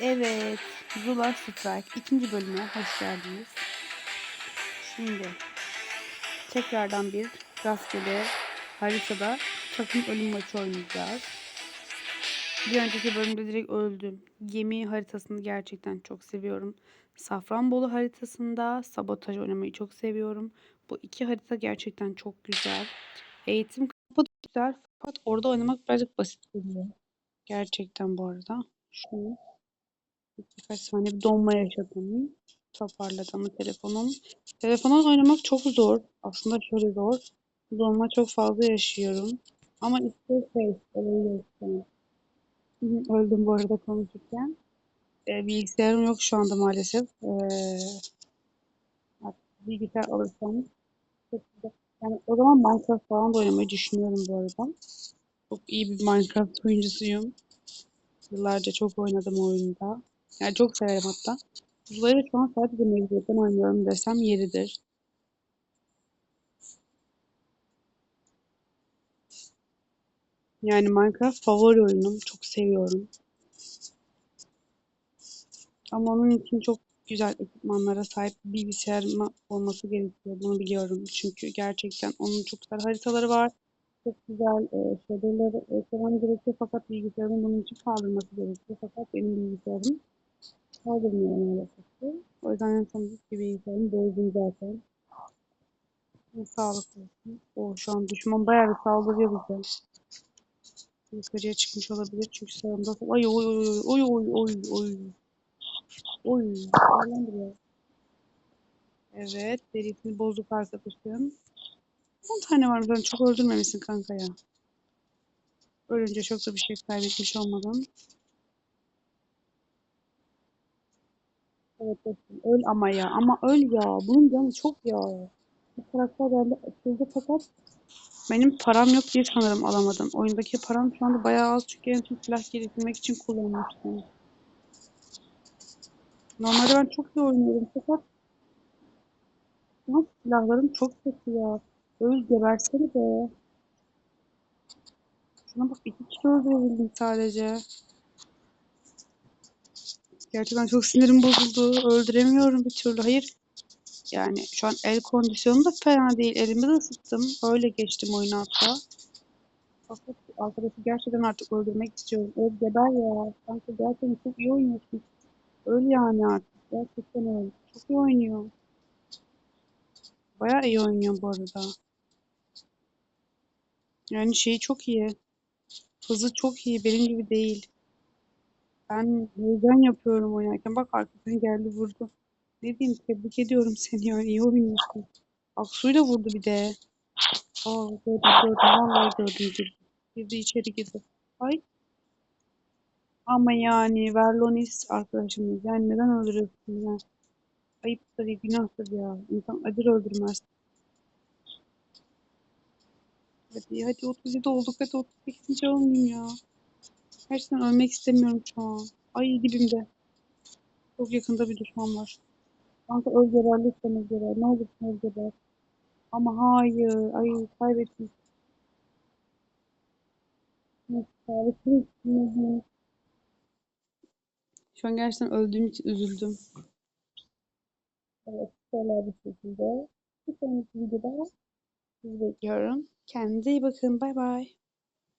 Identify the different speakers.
Speaker 1: Evet, Zula Strike ikinci bölüme hoş geldiniz. Şimdi tekrardan bir rastgele haritada takım ölüm maçı oynayacağız. Bir önceki bölümde direkt öldüm. Gemi haritasını gerçekten çok seviyorum. Safranbolu haritasında sabotaj oynamayı çok seviyorum. Bu iki harita gerçekten çok güzel. Eğitim kampı güzel fakat orada oynamak birazcık basit geliyor. Gerçekten bu arada. Şunu birkaç saniye bir donma yaşadım. Toparladı ama telefonum. Telefonla oynamak çok zor. Aslında şöyle zor. Donma çok fazla yaşıyorum. Ama öyle işte. Öldüm bu arada konuşurken. Ee, bilgisayarım yok şu anda maalesef. Artık bilgisayar alırsam. Yani o zaman Minecraft falan da oynamayı düşünüyorum bu arada. Çok iyi bir Minecraft oyuncusuyum. Yıllarca çok oynadım oyunda. Yani çok severim hatta. Da şu an sadece mecburiyetten oynuyorum desem yeridir. Yani Minecraft favori oyunum. Çok seviyorum. Ama onun için çok güzel ekipmanlara sahip bir bilgisayarım olması gerekiyor. Bunu biliyorum. Çünkü gerçekten onun çok güzel haritaları var. Çok güzel e, shader'ları eklemem gerekiyor fakat bilgisayarın bunun için kaldırması gerekiyor. Fakat benim bilgisayarım kaldırmıyor maalesef ki. O yüzden en sondaki bilgisayarımı bozdum zaten. Sağlık olsun. O şu an düşman bayağı bir saldırıyor bize. Yukarıya çıkmış olabilir çünkü sağımda. Ay oy oy oy oy oy oy. Oy. Buraya? Evet. Derisini bozduk arkadaşım. 10 tane var ben çok öldürmemişsin kanka ya. Ölünce çok da bir şey kaybetmiş olmadan. Evet dostum öl ama ya ama öl ya. Bunun canı çok ya. Bu karakter bende açıldı fakat benim param yok diye sanırım alamadım. Oyundaki param şu anda bayağı az çünkü en son silah geliştirmek için kullanmıştım. Normalde ben çok iyi oynuyorum fakat ama silahlarım çok kötü ya. Öl gebersene be. Şuna bak iki kişi öldürebildim sadece. Gerçekten çok sinirim bozuldu. Öldüremiyorum bir türlü. Hayır. Yani şu an el kondisyonu da fena değil. Elimi de ısıttım. Öyle geçtim oyunu hatta. Fakat arkadaşı gerçekten artık öldürmek istiyorum. Öl geber ya. Sanki gerçekten çok iyi oynuyorsun. Öl yani artık. Gerçekten öyle. Çok iyi oynuyor. Bayağı iyi oynuyor bu arada. Yani şeyi çok iyi. Hızı çok iyi. Benim gibi değil. Ben heyecan yapıyorum oynarken. Bak arkadan geldi vurdu. Ne diyeyim tebrik ediyorum seni ya. İyi oynuyorsun. Aksu'yla vurdu bir de. Aa gördüm gördüm. Vallahi gördüm girdi. Girdi içeri girdi. Ay. Ama yani Verlonis arkadaşımız. Yani neden öldürüyorsun ya? Ayıptır, günahtır ya. İnsan acır öldürmez. Hadi hadi 37 olduk. Hadi 38. olmayayım ya. Gerçekten ölmek istemiyorum şu an. Ay dibimde. Çok yakında bir düşman var. Kanka öl geber lütfen öl geber. Ne olursun öl geber. Ama hayır. Ay kaybettim. Şu an gerçekten öldüğüm için üzüldüm. Evet, şöyle bir şekilde. Bir sonraki videoda sizi bekliyorum. Kendinize iyi bakın. Bay bay.